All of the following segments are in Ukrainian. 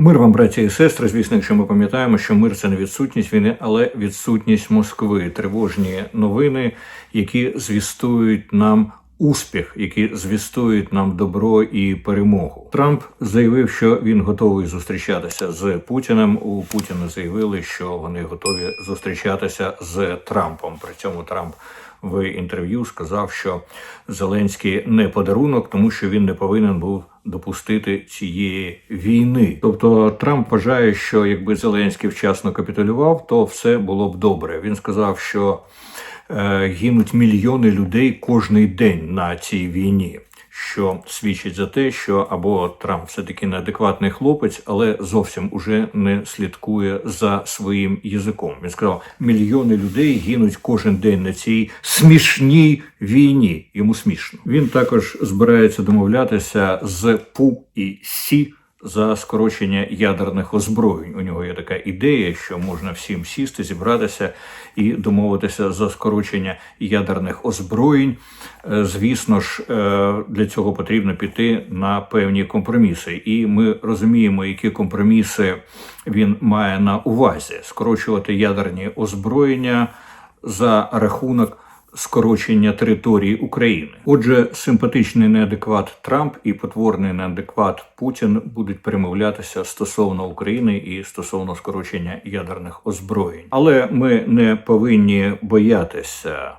Мир вам, браті і сестри. Звісно, якщо ми пам'ятаємо, що мир це не відсутність війни, але відсутність Москви, тривожні новини, які звістують нам. Успіх, які звістують нам добро і перемогу. Трамп заявив, що він готовий зустрічатися з Путіним. У Путіна заявили, що вони готові зустрічатися з Трампом. При цьому Трамп в інтерв'ю сказав, що Зеленський не подарунок, тому що він не повинен був допустити цієї війни. Тобто Трамп вважає, що якби Зеленський вчасно капітулював, то все було б добре. Він сказав, що гинуть мільйони людей кожний день на цій війні. Що свідчить за те, що або Трамп все таки неадекватний хлопець, але зовсім уже не слідкує за своїм язиком. Він сказав: мільйони людей гинуть кожен день на цій смішній війні. Йому смішно. Він також збирається домовлятися з ПУ і СІ за скорочення ядерних озброєнь. У нього є така ідея, що можна всім сісти, зібратися і домовитися за скорочення ядерних озброєнь. Е, Звісно ж, е, для цього потрібно піти на певні компроміси, і ми розуміємо, які компроміси він має на увазі: скорочувати ядерні озброєння за рахунок скорочення території України. Отже, симпатичний неадекват Трамп і потворний неадекват Путін будуть перемовлятися стосовно України і стосовно скорочення ядерних озброєнь. Але ми не повинні боятися.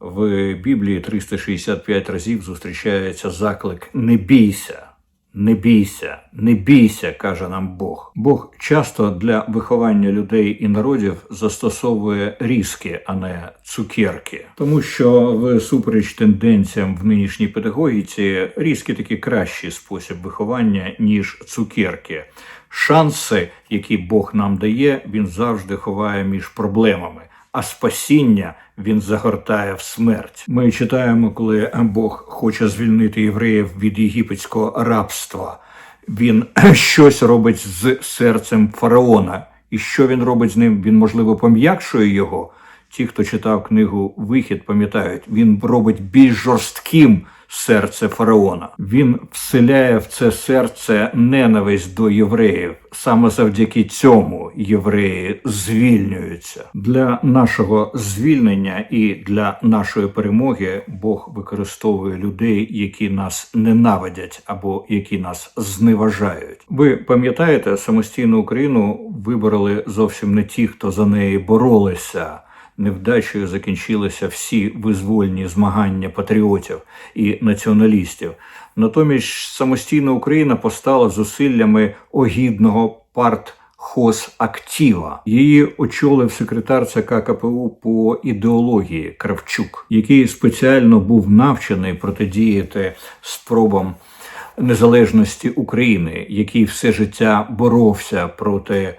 В Біблії 365 разів зустрічається заклик Не бійся. Не бійся, не бійся, каже нам Бог. Бог часто для виховання людей і народів застосовує різки, а не цукерки. Тому що всупереч тенденціям в нинішній педагогіці різки таки кращий спосіб виховання, ніж цукерки. Шанси, які Бог нам дає, він завжди ховає між проблемами. А спасіння він загортає в смерть. Ми читаємо, коли Бог хоче звільнити євреїв від єгипетського рабства. Він щось робить з серцем фараона. І що він робить з ним? Він, можливо, пом'якшує його. Ті, хто читав книгу Вихід, пам'ятають, він робить більш жорстким серце фараона. Він вселяє в це серце ненависть до євреїв. Саме завдяки цьому євреї звільнюються для нашого звільнення і для нашої перемоги. Бог використовує людей, які нас ненавидять або які нас зневажають. Ви пам'ятаєте, самостійну Україну вибороли зовсім не ті, хто за неї боролися невдачею закінчилися всі визвольні змагання патріотів і націоналістів. Натомість самостійна Україна постала зусиллями огідного парт. Хозактива. Її очолив секретар ЦК КПУ по ідеології Кравчук, який спеціально був навчений протидіяти спробам незалежності України, який все життя боровся проти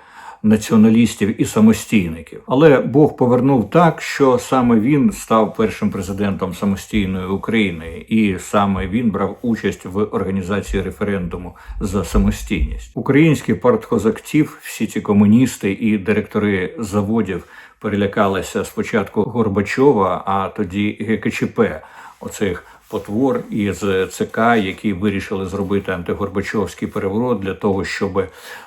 націоналістів і самостійників. Але Бог повернув так, що саме він став першим президентом самостійної України, і саме він брав участь в організації референдуму за самостійність. Український парткозактив, всі ці комуністи і директори заводів перелякалися спочатку Горбачова, а тоді ГКЧП. Оцих потвор із ЦК, які вирішили зробити антигорбачовський переворот для того, щоб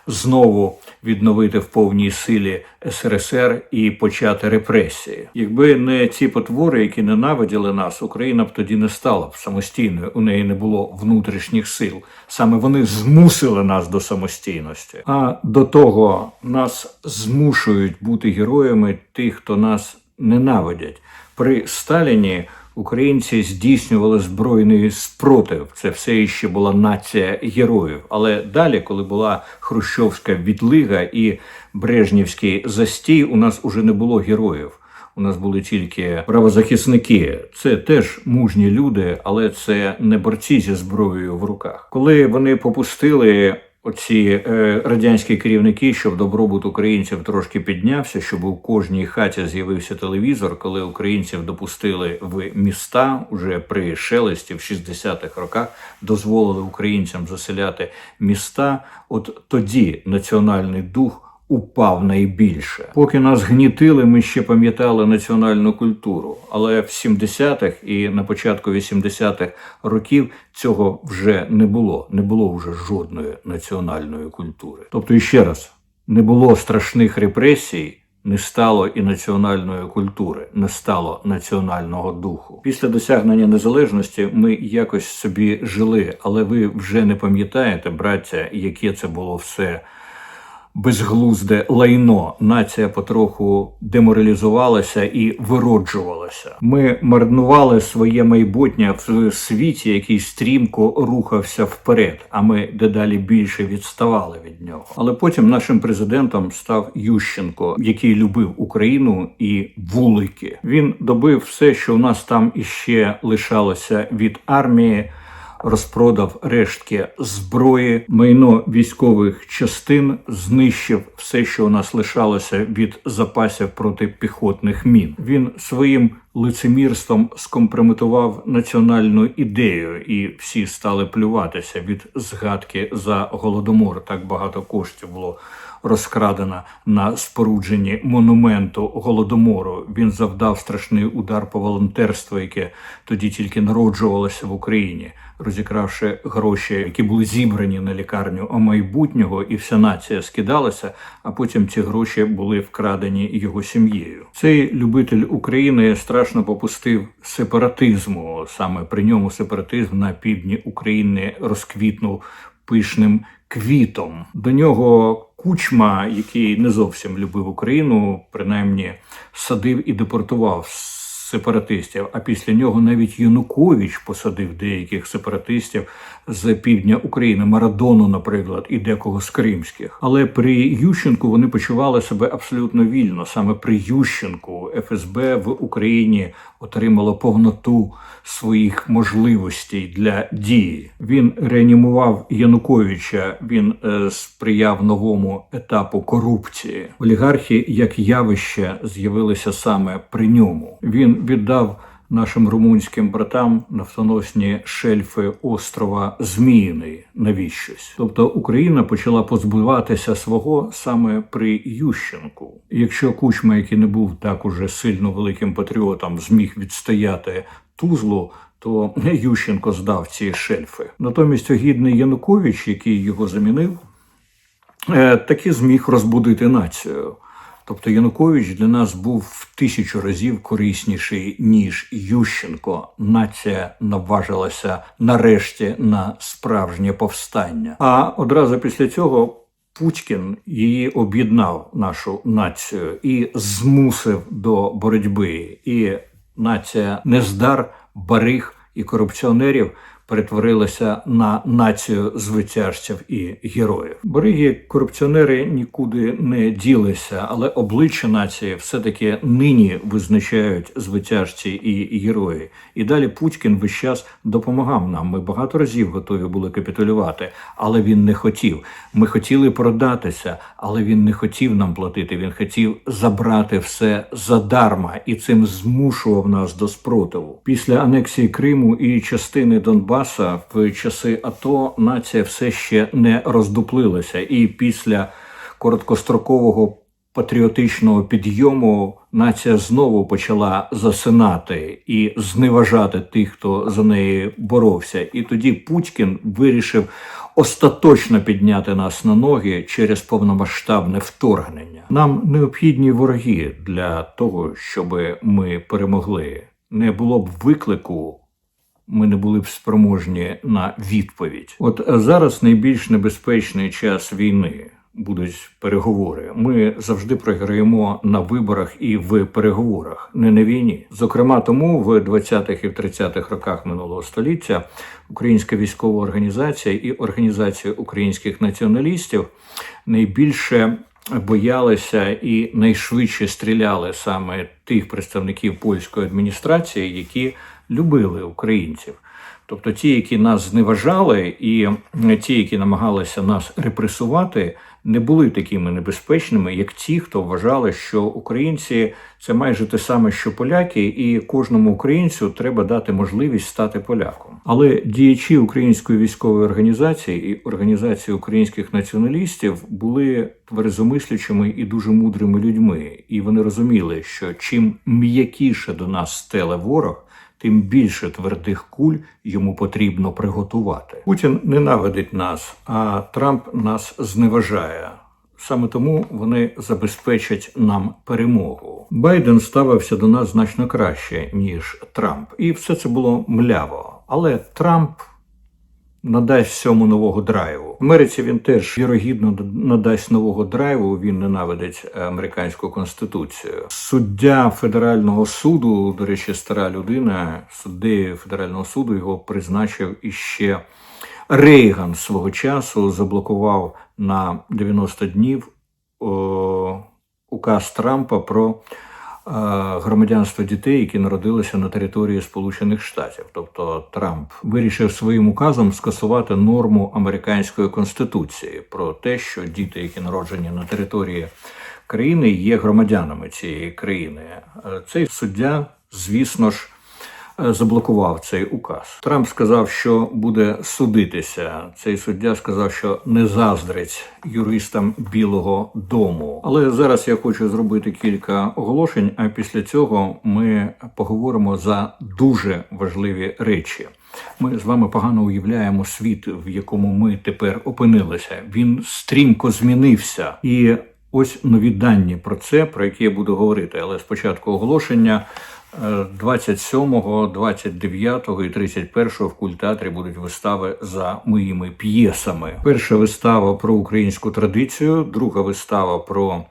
знову відновити в повній силі СРСР і почати репресії. Якби не ці потвори, які ненавиділи нас, Україна б тоді не стала б самостійною. У неї не було внутрішніх сил. Саме вони змусили нас до самостійності. А до того нас змушують бути героями тих, хто нас ненавидять при Сталіні. Українці здійснювали збройний спротив. Це все ще була нація героїв. Але далі, коли була Хрущовська відлига і Брежнівський застій, у нас уже не було героїв. У нас були тільки правозахисники. Це теж мужні люди, але це не борці зі зброєю в руках. Коли вони попустили оці е, радянські керівники, щоб добробут українців трошки піднявся, щоб у кожній хаті з'явився телевізор, коли українців допустили в міста уже при шелесті в 60-х роках, дозволили українцям заселяти міста. От тоді національний дух упав найбільше. Поки нас гнітили, ми ще пам'ятали національну культуру. Але в 70-х і на початку 80-х років цього вже не було. Не було вже жодної національної культури. Тобто, іще раз, не було страшних репресій. Не стало і національної культури, не стало національного духу. Після досягнення незалежності ми якось собі жили, але ви вже не пам'ятаєте, браття, яке це було все безглузде лайно. Нація потроху деморалізувалася і вироджувалася. Ми марнували своє майбутнє в світі, який стрімко рухався вперед. А ми дедалі більше відставали від нього. Але потім нашим президентом став Ющенко, який любив Україну і вулики. Він добив все, що у нас там іще лишалося від армії розпродав рештки зброї, майно військових частин, знищив все, що у нас лишалося від запасів протипіхотних мін. Він своїм лицемірством скомпрометував національну ідею, і всі стали плюватися від згадки за голодомор. Так багато коштів було розкрадено на спорудженні монументу голодомору. Він завдав страшний удар по волонтерству, яке тоді тільки народжувалося в Україні, розікравши гроші, які були зібрані на лікарню а майбутнього, і вся нація скидалася. А потім ці гроші були вкрадені його сім'єю. Цей любитель України страшно попустив сепаратизму. Саме при ньому сепаратизм на півдні України розквітнув пишним квітом. До нього Кучма, який не зовсім любив Україну, принаймні садив і депортував сепаратистів. А після нього навіть Янукович посадив деяких сепаратистів з півдня України, Марадону, наприклад, і декого з кримських. Але при Ющенку вони почували себе абсолютно вільно. Саме при Ющенку ФСБ в Україні отримало повноту своїх можливостей для дії. Він реанімував Януковича. Він е, сприяв новому етапу корупції. Олігархи як явище з'явилися саме при ньому. Він віддав нашим румунським братам нафтоносні шельфи острова Зміїний навіщось. Тобто Україна почала позбуватися свого саме при Ющенку. Якщо Кучма, який не був так уже сильно великим патріотом, зміг відстояти Тузлу. То Ющенко здав ці шельфи. Натомість огідний Янукович, який його замінив, е, таки зміг розбудити націю. Тобто Янукович для нас був в тисячу разів корисніший ніж Ющенко. Нація наважилася нарешті на справжнє повстання. А одразу після цього Путін її об'єднав нашу націю і змусив до боротьби. І нація нездар, бариг і корупціонерів перетворилася на націю звитяжців і героїв. Бориги корупціонери нікуди не ділися, але обличчя нації все-таки нині визначають звитяжці і герої. І далі Путін весь час допомагав нам. Ми багато разів готові були капітулювати, але він не хотів. Ми хотіли продатися, але він не хотів нам платити. Він хотів забрати все задарма і цим змушував нас до спротиву. Після анексії Криму і частини Донбасу Донбаса в часи АТО нація все ще не роздуплилася, і після короткострокового патріотичного підйому нація знову почала засинати і зневажати тих, хто за неї боровся. І тоді Путін вирішив остаточно підняти нас на ноги через повномасштабне вторгнення. Нам необхідні вороги для того, щоб ми перемогли. Не було б виклику ми не були б спроможні на відповідь. От зараз найбільш небезпечний час війни. Будуть переговори. Ми завжди програємо на виборах і в переговорах, не на війні. Зокрема, тому в 20-х і в 30-х роках минулого століття Українська військова організація і організація українських націоналістів найбільше боялися і найшвидше стріляли саме тих представників польської адміністрації, які любили українців. Тобто ті, які нас зневажали, і ті, які намагалися нас репресувати, не були такими небезпечними, як ті, хто вважали, що українці це майже те саме, що поляки, і кожному українцю треба дати можливість стати поляком. Але діячі української військової організації і організації українських націоналістів були тверезомислячими і дуже мудрими людьми, і вони розуміли, що чим м'якіше до нас стеле ворог тим більше твердих куль йому потрібно приготувати. Путін ненавидить нас, а Трамп нас зневажає. Саме тому вони забезпечать нам перемогу. Байден ставився до нас значно краще ніж Трамп, і все це було мляво. Але Трамп надасть всьому нового драйву. В Америці він теж вірогідно надасть нового драйву. Він ненавидить американську конституцію. Суддя федерального суду, до речі, стара людина, суддею федерального суду його призначив іще Рейган свого часу. Заблокував на 90 днів о, указ Трампа про. Е, громадянство дітей, які народилися на території Сполучених Штатів. Тобто Трамп вирішив своїм указом скасувати норму американської конституції про те, що діти, які народжені на території країни, є громадянами цієї країни. Е, цей суддя, звісно ж. Е, заблокував цей указ. Трамп сказав, що буде судитися. Цей суддя сказав, що не заздрить юристам Білого Дому. Але зараз я хочу зробити кілька оголошень. А після цього ми поговоримо за дуже важливі речі. Ми з вами погано уявляємо світ, в якому ми тепер опинилися. Він стрімко змінився і. Ось нові дані про це, про які я буду говорити. Але спочатку оголошення 27, 29 і 31 в культеатрі будуть вистави за моїми п'єсами. Перша вистава про українську традицію, друга вистава про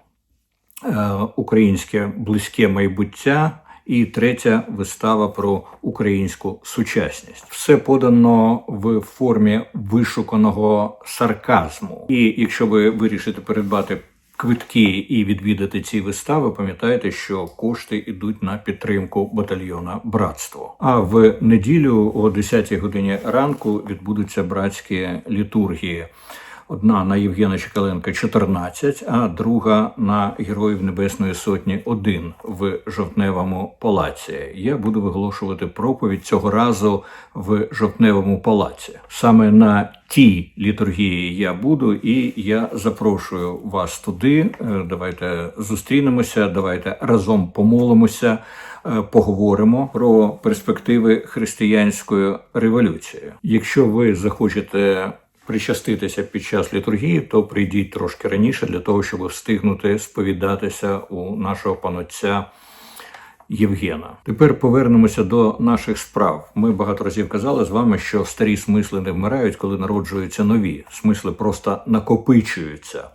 е, українське близьке майбуття. І третя вистава про українську сучасність. Все подано в формі вишуканого сарказму. І якщо ви вирішите передбати квитки і відвідати ці вистави, пам'ятайте, що кошти йдуть на підтримку батальйона Братство. А в неділю о 10 годині ранку відбудуться братські літургії. Одна на Євгена Чекаленка 14, а друга на Героїв Небесної Сотні 1 в жовтневому палаці. Я буду виголошувати проповідь цього разу в жовтневому палаці. Саме на тій літургії я буду, і я запрошую вас туди. Е, давайте зустрінемося, давайте разом помолимося. Е, поговоримо про перспективи християнської революції. Якщо ви захочете причаститися під час літургії, то прийдіть трошки раніше для того, щоб встигнути сповідатися у нашого панотця Євгена. Тепер повернемося до наших справ. Ми багато разів казали з вами, що старі смисли не вмирають, коли народжуються нові. Смисли просто накопичуються.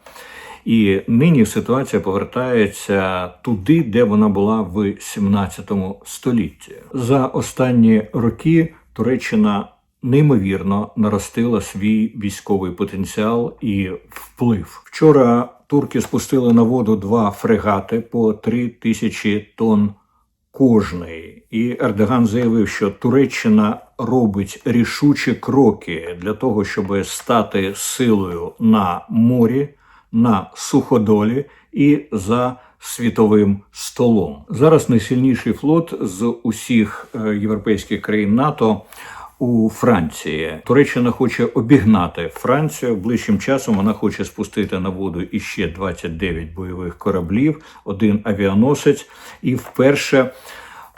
І нині ситуація повертається туди, де вона була в 17 столітті. За останні роки Туреччина неймовірно наростила свій військовий потенціал і вплив. Вчора турки спустили на воду два фрегати по три тисячі тонн кожний. І Ердоган заявив, що Туреччина робить рішучі кроки для того, щоб стати силою на морі, на суходолі і за світовим столом. Зараз найсильніший флот з усіх е, європейських країн НАТО у Франції. Туреччина хоче обігнати Францію. Ближчим часом вона хоче спустити на воду іще 29 бойових кораблів, один авіаносець, і вперше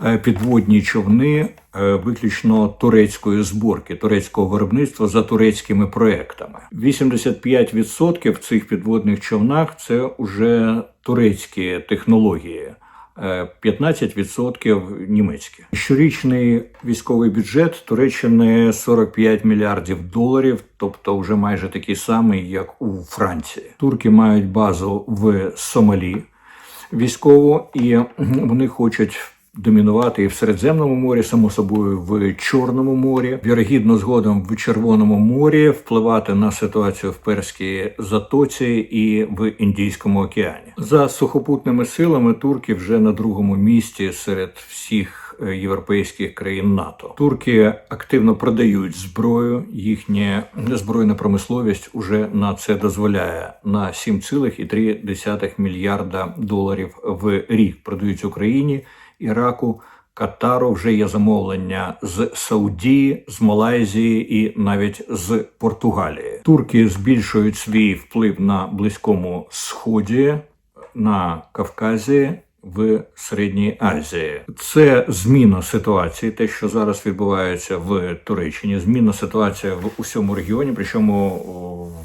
е, підводні човни е, виключно турецької зборки, турецького виробництва за турецькими проектами. 85% в цих підводних човнах це вже турецькі технології. 15% німецькі. Щорічний військовий бюджет Туреччини 45 мільярдів доларів, тобто вже майже такий самий, як у Франції. Турки мають базу в Сомалі військову, і вони хочуть домінувати і в Середземному морі, само собою в Чорному морі, вірогідно згодом в Червоному морі, впливати на ситуацію в Перській затоці і в Індійському океані. За сухопутними силами турки вже на другому місці серед всіх е, європейських країн НАТО. Турки активно продають зброю. Їхня збройна промисловість уже на це дозволяє на 7,3 мільярда доларів в рік. Продають Україні, Іраку. Катару вже є замовлення з Саудії, з Малайзії і навіть з Португалії. Турки збільшують свій вплив на Близькому Сході, на Кавказі. В Середній Азії це зміна ситуації, те, що зараз відбувається в Туреччині, зміна ситуації в усьому регіоні, причому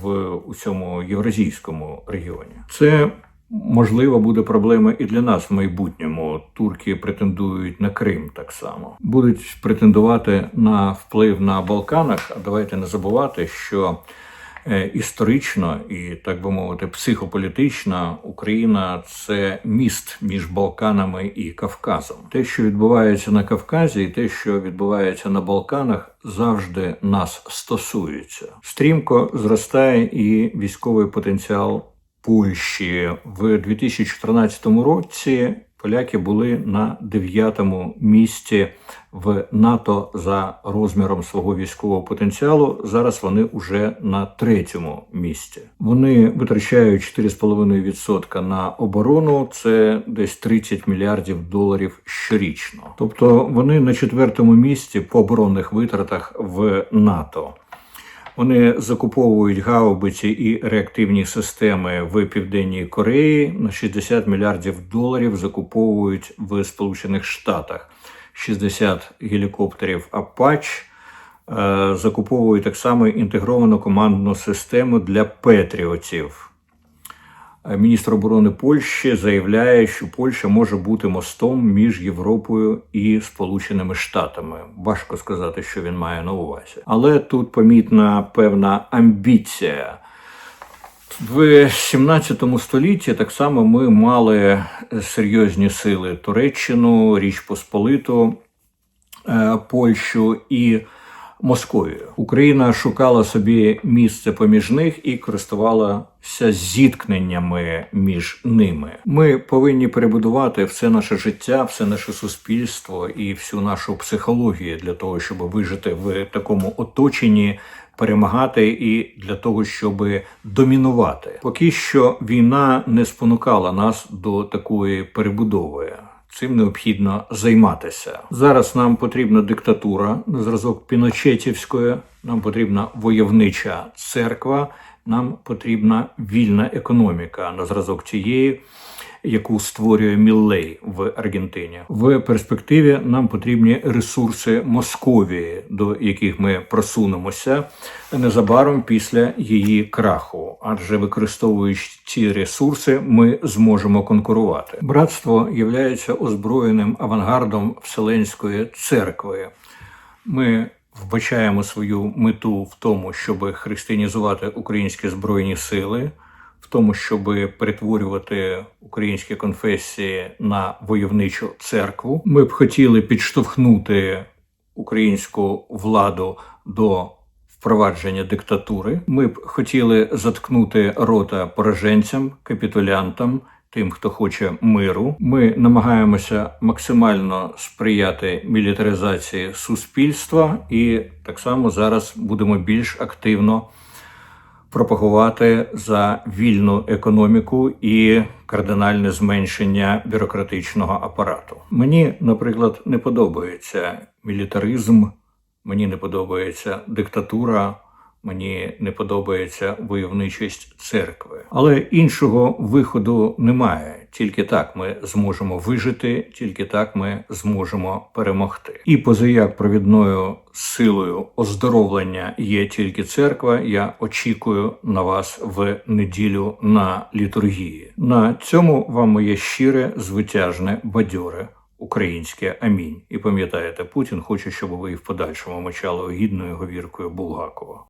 в усьому євразійському регіоні. Це Можливо, буде проблема і для нас в майбутньому. Турки претендують на Крим так само, будуть претендувати на вплив на Балканах. А давайте не забувати, що е, історично і так би мовити, психополітично Україна це міст між Балканами і Кавказом. Те, що відбувається на Кавказі, і те, що відбувається на Балканах, завжди нас стосується. Стрімко зростає і військовий потенціал. Польщі в 2014 році поляки були на дев'ятому місці в НАТО за розміром свого військового потенціалу. Зараз вони вже на третьому місці. Вони витрачають 4,5% на оборону. Це десь 30 мільярдів доларів щорічно. Тобто вони на четвертому місці по оборонних витратах в НАТО. Вони закуповують гаубиці і реактивні системи в Південній Кореї на 60 мільярдів доларів. Закуповують в Сполучених Штатах 60 гелікоптерів Апач. Е, закуповують так само інтегровану командну систему для Петріотів. Е, міністр оборони Польщі заявляє, що Польща може бути мостом між Європою і Сполученими Штатами. Важко сказати, що він має на увазі, але тут помітна певна амбіція. В 17 столітті так само ми мали серйозні сили Туреччину, Річ Посполиту, е, Польщу і Московію. Україна шукала собі місце поміж них і користувалася зіткненнями між ними. Ми повинні перебудувати все наше життя, все наше суспільство і всю нашу психологію для того, щоб вижити в такому оточенні. Перемагати і для того, щоб домінувати, поки що війна не спонукала нас до такої перебудови. Цим необхідно займатися. Зараз нам потрібна диктатура на зразок Піночетівської, нам потрібна войовнича церква, нам потрібна вільна економіка на зразок тієї яку створює Міллей в Аргентині. В перспективі нам потрібні ресурси Московії, до яких ми просунемося незабаром після її краху, адже використовуючи ці ресурси, ми зможемо конкурувати. Братство є озброєним авангардом Вселенської церкви. Ми Вбачаємо свою мету в тому, щоб християнізувати українські збройні сили в тому, щоб перетворювати українські конфесії на войовничу церкву. Ми б хотіли підштовхнути українську владу до впровадження диктатури. Ми б хотіли заткнути рота пораженцям, капітулянтам. Тим, хто хоче миру, ми намагаємося максимально сприяти мілітаризації суспільства, і так само зараз будемо більш активно пропагувати за вільну економіку і кардинальне зменшення бюрократичного апарату. Мені, наприклад, не подобається мілітаризм, мені не подобається диктатура. Мені не подобається войовничість церкви, але іншого виходу немає. Тільки так ми зможемо вижити, тільки так ми зможемо перемогти. І позаяк провідною силою оздоровлення є тільки церква. Я очікую на вас в неділю на літургії. На цьому вам моє щире, звитяжне, бадьоре. Українське амінь. І пам'ятаєте, Путін хоче, щоб ви і в подальшому мочали гідною говіркою Булгакова.